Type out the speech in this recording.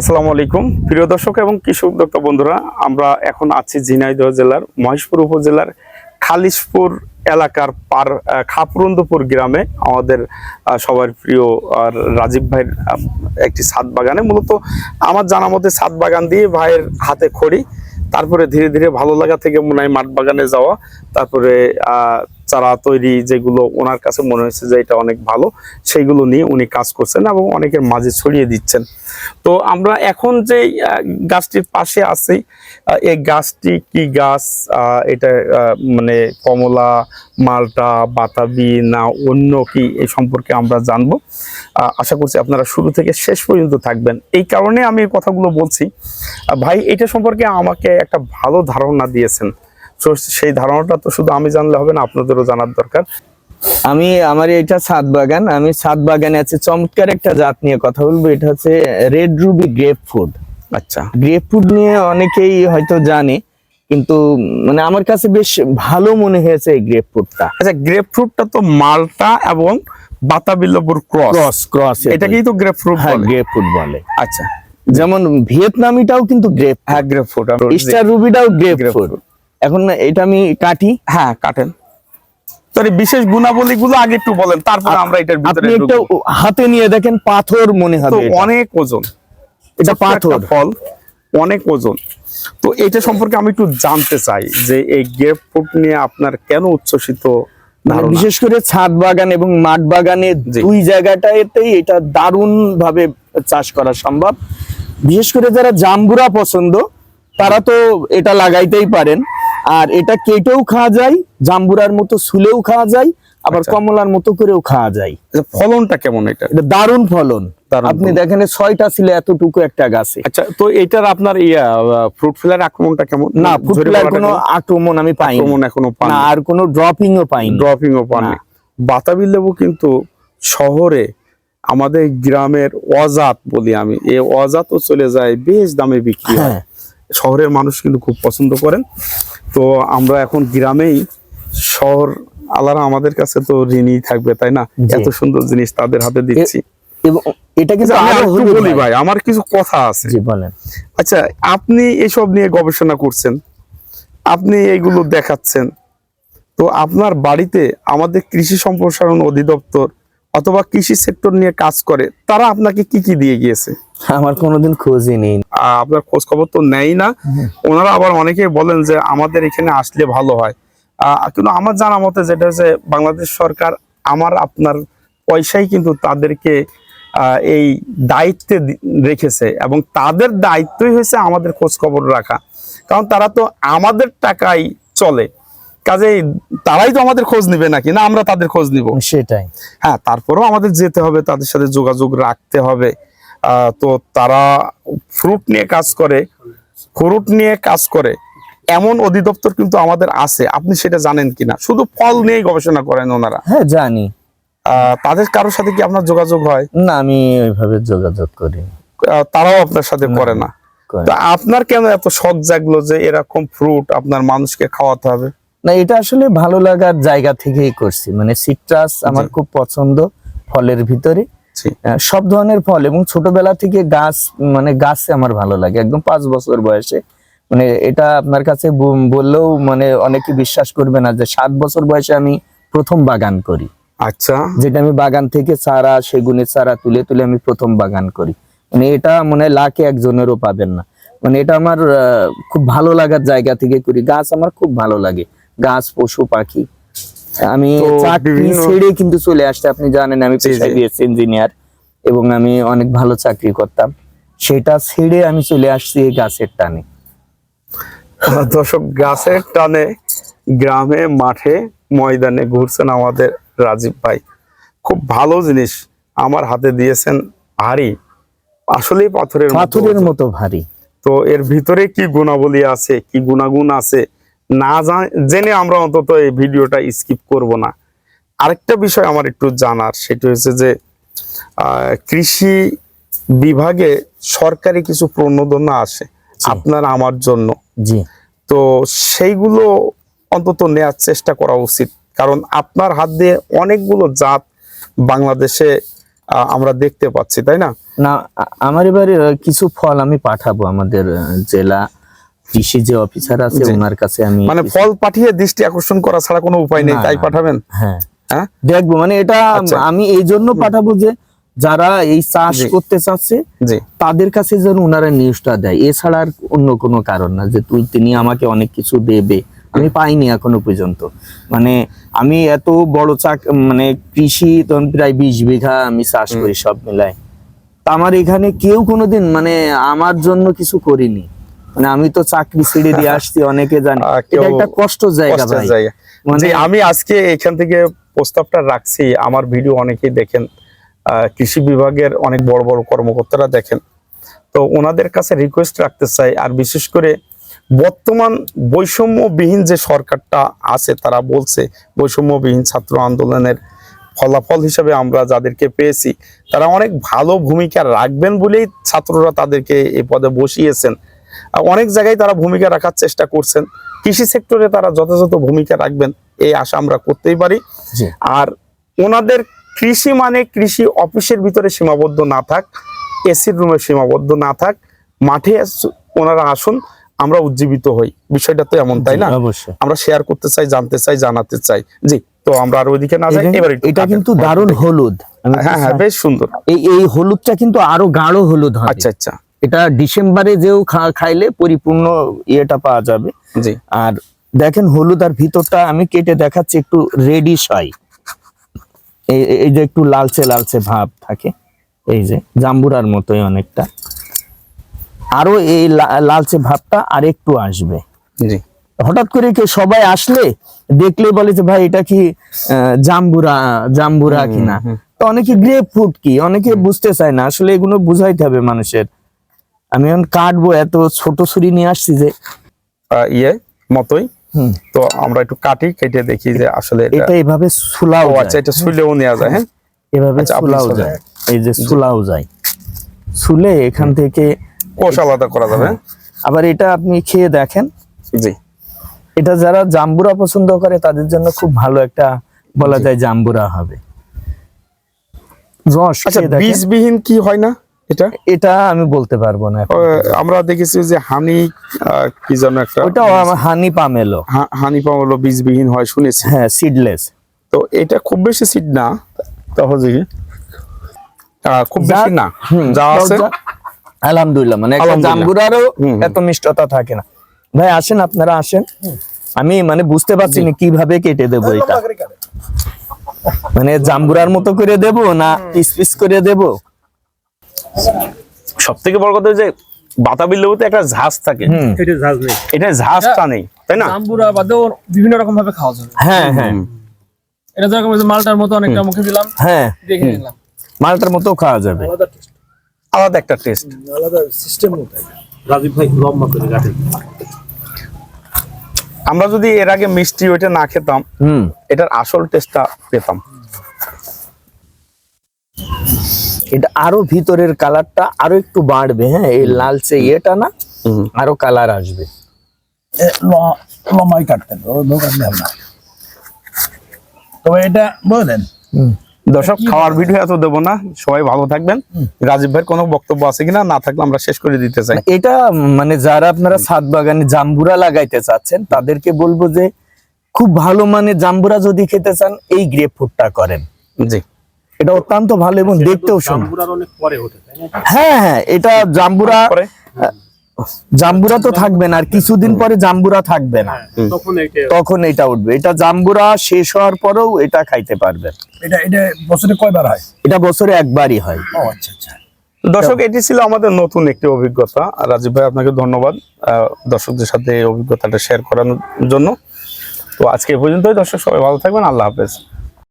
আসসালামু আলাইকুম। প্রিয় দর্শক এবং কৃষক উদ্যোক্তা বন্ধুরা, আমরা এখন আছি ঝিনাইদহ জেলার, মহেশপুর উপজেলার খালিশপুর এলাকার পার খাপুরন্দপুর গ্রামে আমাদের সবার প্রিয়, আর রাজীব ভাইয়ের একটি ছাদ বাগানে। মূলত আমার জানা মতে ছাদ বাগান দিয়ে ভাইয়ের হাতে খড়ি, তারপরে ধীরে ধীরে ভালো লাগা থেকে মনে হয় মাঠ বাগানে যাওয়া, তারপরে চারা তৈরি যেগুলো ওনার কাছে মনে হয়েছে যে এটা অনেক ভালো, সেইগুলো নিয়ে উনি কাজ করছেন এবং অনেকের মাঝে ছড়িয়ে দিচ্ছেন। তো আমরা এখন যে গাছটির পাশে আছি এই গাছটি কি গাছ? এটা মানে কমলা, মালটা, বাতাবি না অন্য কি এই সম্পর্কে আমরা জানব। আশা করছি আপনারা শুরু থেকে শেষ পর্যন্ত থাকবেন। এই কারণে আমি কথাগুলো বলছি। ভাই, এটা সম্পর্কে আমাকে একটা ভালো ধারণা দিয়েছেন। সেই ধারণাটা তো শুধু আমি জানলে হবে না আপনাদেরও জানার দরকার। আমি আমার এটা ছাদ বাগান আমি ছাদ বাগানে আছে চমৎকার একটা জাত নিয়ে কথা বলব এটা হচ্ছে রেড রুবি গ্রেপ ফুড আচ্ছা। গ্রেপ ফুড নিয়ে অনেকেই হয়তো জানে কিন্তু মানে আমার কাছে বেশ ভালো মনে হয়েছে এই গ্রেপ ফুডটা আচ্ছা গ্রেপ ফ্রুটটা তো মালটা এবং বাতাবি লেবুর ক্রস। ক্রস ক্রস এটাকেই তো গ্রেপ ফ্রুট হ্যাঁ বলে। গ্রেপ ফুড বলে। আচ্ছা। যেমন ভিয়েতনামিটাও কিন্তু গ্রেপ হ্যাঁ গ্রেপ ফ্রুট স্টার রুবিটাও গ্রেপ Grapefruit। এখন এটা আমি কাটি। হ্যাঁ কাটেন। সরি বিশেষ গুণাবলী গুলো আগে একটু বলেন তারপরে আমরা এটার ভিতরে আপনি একটা হাতে নিয়ে দেখেন পাথর মনে হবে অনেক ওজন। এটা পাথর। ফল অনেক ওজন। তো এটা সম্পর্কে আমি একটু জানতে চাই যে এই গ্রেপ ফ্রুট নিয়ে আপনার কেন উচ্ছ্বসিত মানে বিশেষ করে ছাদ বাগান এবং মাঠ বাগানে। দুই জায়গাটাতেই এটা দারুণ ভাবে চাষ করা সম্ভব। বিশেষ করে যারা জাম্বুরা পছন্দ তারা তো এটা লাগাইতেই পারেন। আর এটা কেটেও খাওয়া যায় জাম্বুরার মতো সুলেও খাওয়া যায় আবার আচ্ছা। কমলার মতো করেও খাওয়া যায়। ফলনটা কেমন এটা? এটা দারুণ ফলন। আপনি দেখেন ছয়টা ছিল এতটুকু একটা গাছে। আচ্ছা তো এটার আপনার ইয়া ফ্রুট ফ্লার আক্রমণটা কেমন? না ফুটলার পড়াটা কোনো আক্রমণ আমি পাই আক্রমণ এখনও পান না আর কোনো ড্রপিংও পাইনি। ড্রপিং ও পান না। বাতাবি লেবু কিন্তু শহরে আমাদের গ্রামের অজাত বলি আমি এই অজাতও চলে যায় বেশ দামে বিক্রি হয়। হ্যাঁ। শহরের মানুষ কিন্তু খুব পছন্দ করেন। তো আমরা এখন গ্রামেই শহর আলারা আমাদের কাছে তো ঋণই থাকবে তাই না? এত সুন্দর জিনিস তাদের হাতে দিচ্ছি। এটা কিন্তু বলি ভাই আমার কিছু কথা আছে। আচ্ছা আপনি এসব নিয়ে গবেষণা করছেন আপনি এগুলো দেখাচ্ছেন তো আপনার বাড়িতে আমাদের কৃষি সম্প্রসারণ অধিদপ্তর অথবা কৃষি সেক্টর নিয়ে কাজ করে তারা আপনাকে কি কি দিয়ে গিয়েছে? আমার কোনোদিন খোঁজই নেই। আপনার খোঁজ খবর তো নেই না। ওনারা আবার অনেকে বলেন যে আমাদের এখানে আসলে ভালো হয়। কিন্তু আমার জানা মতে যেটা হচ্ছে বাংলাদেশ সরকার আমার আপনার পয়সাই কিন্তু তাদেরকে এই দায়িত্বে রেখেছে এবং তাদের দায়িত্বই হয়েছে আমাদের খোঁজ খবর রাখা। কারণ তারা তো আমাদের টাকাই চলে। কাজেই তারাই তো আমাদের খোঁজ নিবে নাকি? না আমরা তাদের খোঁজ নিব। সেটাই। হ্যাঁ তারপরেও আমাদের যেতে হবে তাদের সাথে যোগাযোগ রাখতে হবে। তো তারা ফ্রুট নিয়ে কাজ করে ফ্রুট নিয়ে কাজ করে। এমন অধিদপ্তর কিন্তু আমাদের আছে আপনি সেটা জানেন কিনা? শুধু ফল নিয়েই গবেষণা করেন ওনারা। হ্যাঁ জানি। তাদের কারোর সাথে কি আপনার যোগাযোগ হয়? না আমি ওইভাবে যোগাযোগ করি তারাও আপনার সাথে করে না। আপনার কেন এত শখ জাগলো যে এরকম ফ্রুট আপনার মানুষকে খাওয়াতে হবে? না এটা আসলে ভালো লাগার জায়গা থেকেই করছি। মানে সিট্রাস আমার খুব পছন্দ ফলের ভিতরে। জি। সব ধরনের ফল এবং ছোটবেলা থেকে গাছ মানে গাছে আমার ভালো লাগে। একদম পাঁচ বছর বয়সে। মানে এটা আপনার কাছে বললেও মানে অনেকে বিশ্বাস করবে না যে সাত বছর বয়সে আমি প্রথম বাগান করি। আচ্ছা। যেটা আমি বাগান থেকে চারা সেগুনের চারা তুলে তুলে আমি প্রথম বাগান করি। মানে এটা মনে হয় লাখে একজনেরও পাবেন না। মানে এটা আমার খুব ভালো লাগার জায়গা থেকে করি। গাছ আমার খুব ভালো লাগে। গাছ পশু পাখি। আমি চাকরি ছেড়ে কিন্তু চলে আসতে আপনি জানেন আমি পেশায় জি। ইঞ্জিনিয়ার এবং আমি অনেক ভালো চাকরি করতাম। সেটা ছেড়ে আমি চলে আসছি এই গাছের টানে। দর্শক গাছের টানে গ্রামে মাঠে ময়দানে ঘুরছেন আমাদের রাজীব ভাই। খুব ভালো জিনিস আমার হাতে দিয়েছেন ভারী আসলে পাথরের পাথরের মতো ভারী। তো এর ভিতরে কি গুণাবলী আছে কি গুণাগুণ আছে না জেনে আমরা অন্তত এই ভিডিওটা স্কিপ করব না। আরেকটা বিষয় আমার একটু জানার সেটা হচ্ছে যে কৃষি বিভাগে সরকারি কিছু প্রণোদনা আসে আপনার আমার জন্য। জি। তো সেইগুলো অন্তত নেয়ার চেষ্টা করা উচিত। কারণ আপনার হাত দিয়ে অনেকগুলো জাত বাংলাদেশে আমরা দেখতে পাচ্ছি তাই না? না আমার এবারে কিছু ফল আমি পাঠাবো আমাদের জেলা কৃষি যে অফিসার আছে। ওনার কাছে আমি মানে ফল পাঠিয়ে দৃষ্টি আকর্ষণ করা ছাড়া কোনো উপায় নেই তাই পাঠাবেন? হ্যাঁ। হ্যাঁ? দেখব মানে এটা আচ্ছা। আমি এই জন্য পাঠাবো যে যারা এই চাষ করতে চাচ্ছে তাদের কাছে যেন ওনারা নিউজটা দেয়। এছাড়া আর অন্য কোনো কারণ না যে তুই তিনি আমাকে অনেক কিছু দেবে। আমি পাইনি এখনও পর্যন্ত। মানে আমি এত বড় চাক মানে কৃষি তখন প্রায় বিশ বিঘা আমি চাষ করি সব মিলাই তা আমার এখানে কেউ কোনোদিন মানে আমার জন্য কিছু করিনি। মানে আমি তো চাকরি ছেড়ে দিয়ে আসছি অনেকে জানে। এটা একটা কষ্ট জায়গা ভাই। মানে- আমি আজকে এখান থেকে প্রস্তাবটা রাখছি আমার ভিডিও অনেকেই দেখেন। কৃষি বিভাগের অনেক বড় বড় কর্মকর্তারা দেখেন। তো ওনাদের কাছে রিকোয়েস্ট রাখতে চাই আর বিশেষ করে বর্তমান বৈষম্যবিহীন যে সরকারটা আছে তারা বলছে বৈষম্যবিহীন ছাত্র আন্দোলনের ফলাফল হিসেবে আমরা যাদেরকে পেয়েছি তারা অনেক ভালো ভূমিকা রাখবেন বলেই ছাত্ররা তাদেরকে এ পদে বসিয়েছেন। অনেক জায়গায় তারা ভূমিকা রাখার চেষ্টা করছেন। কৃষি সেক্টরে তারা যথাযথ ভূমিকা রাখবেন এই আশা আমরা করতেই পারি। আর ওনাদের কৃষি মানে কৃষি অফিসের ভিতরে সীমাবদ্ধ না থাক এসির রুমে সীমাবদ্ধ না থাক মাঠে ওনারা আসুন আমরা উজ্জীবিত হই। বিষয়টা তো এমন তাই না? অবশ্যই। আমরা শেয়ার করতে চাই জানতে চাই জানাতে চাই। জি তো আমরা আর ওইদিকে না যাই এটা- এবার এটা কিন্তু দারুণ হলুদ। হ্যাঁ হ্যাঁ বেশ সুন্দর। এই এই হলুদটা কিন্তু আরও গাঢ় হলুদ আচ্ছা আচ্ছা। এটা ডিসেম্বরে যেও খাইলে পরিপূর্ণ ইয়েটা পাওয়া যাবে। জি। আর দেখেন হলুদ আর ভিতরটা আমি কেটে দেখাচ্ছি একটু রেডিশ হয় এই যে একটু লালচে লালচে ভাব থাকে এই যে জাম্বুরার মতোই অনেকটা। আরও এই লালচে ভাবটা আর একটু আসবে। জি। হঠাৎ করে কেউ সবাই আসলে দেখলে বলে যে ভাই এটা কি আহ, জাম্বুরা জাম্বুরা কিনা? তো অনেকে গ্রেপ ফ্রুট কি? অনেকে বুঝতে চায় না। আসলে এগুলো বুঝাইতে হবে মানুষের। আমি এখন কাটবো এত ছোট ছুরি নিয়ে আসছি যে। ইয়ে মতোই। তো আমরা একটু কাটি কেটে দেখি যে আসলে এটা এভাবে সুলাও আচ্ছা এটা শুইলেও নেওয়া যায় হ্যাঁ? এভাবে আচ্ছা, সুলাও যায়। এই যে সুলাও যায়। সুলে এখান থেকে কোষ আলাদা করা যাবে হ্যাঁ। আবার এটা আপনি খেয়ে দেখেন। জি। এটা যারা জাম্বুরা পছন্দ করে তাদের জন্য খুব ভালো একটা বলা যায় জাম্বুরা হবে। রস আচ্ছা বীজবিহীন কি হয় না? এটা? এটা আমি বলতে পারব না আমরা দেখেছি যে হানি কি যেন একটা আমার হানি পামেলো হানি পাওয়ালো বীজবিহীন হয় শুনেছি। হ্যাঁ সিডলেস তো এটা খুব বেশি সিট না। তাহলে খুব বেশি না। যা আছে। আলহামদুলিল্লাহ মানে একটা। এত মিষ্টতা থাকে না। ভাই আসেন আপনারা আসেন। আমি মানে বুঝতে পারছি না কীভাবে কেটে দেবো এটা। মানে জাম্বুরার মতো করে দেব না পিস পিস করে দেব? সব থেকে বড় কথা যে বাতাবি লেবুতে একটা ঝাঁজ থাকে। এটা ঝাঁজ নেই। এটা ঝাঁজটা নেই তাই না? জাম্বুরা বাদেও বিভিন্ন রকম ভাবে খাওয়া যাবে হ্যাঁ হ্যাঁ। এটা যেরকম মালটার মতো অনেকটা মুখে দিলাম হ্যাঁ দেখে নিলাম। মালটার মতো খাওয়া যাবে। আলাদা একটা টেস্ট আলাদা সিস্টেম রাজীব ভাই লম্বা করে কাটে আমরা যদি এর আগে মিষ্টি ওইটা না খেতাম হুম। এটার আসল টেস্টটা পেতাম। এটা আরও ভিতরের কালারটা আরও একটু বাড়বে হ্যাঁ? এই লালচে ইয়েটা না আরও কালার আসবে। লম্বাই কাটতেন দোকান নেব না। তবে এটা বলেন দর্শক খাওয়ার ভিডিও এত দেবো না সবাই ভালো থাকবেন। রাজীব ভাইয়ের কোনো বক্তব্য আছে কিনা? না থাকলে আমরা শেষ করে দিতে চাই। এটা মানে যারা আপনারা ছাদ বাগানে জাম্বুরা লাগাইতে চাচ্ছেন তাদেরকে বলব যে খুব ভালো মানে জাম্বুরা যদি খেতে চান এই গ্রেপ ফ্রুটটা করেন। জি। এটা অত্যন্ত ভালো এবং দেখতেও সুন্দর। হ্যাঁ হ্যাঁ এটা জাম্বুরা জাম্বুরা তো থাকবে না আর কিছুদিন পরে জাম্বুরা থাকবে না। তখন এটা উঠবে। এটা জাম্বুরা শেষ হওয়ার পরেও এটা খাইতে পারবেন এটা এটা বছরে কয়বার হয়? এটা বছরে একবারই হয়। ও আচ্ছা আচ্ছা। দর্শক এটি ছিল আমাদের নতুন একটি অভিজ্ঞতা। রাজীব ভাই আপনাকে ধন্যবাদ আহ, দর্শকদের সাথে এই অভিজ্ঞতাটা শেয়ার করানোর জন্য। তো আজকে পর্যন্তই দর্শক সবাই ভালো থাকবেন আল্লাহ হাফেজ।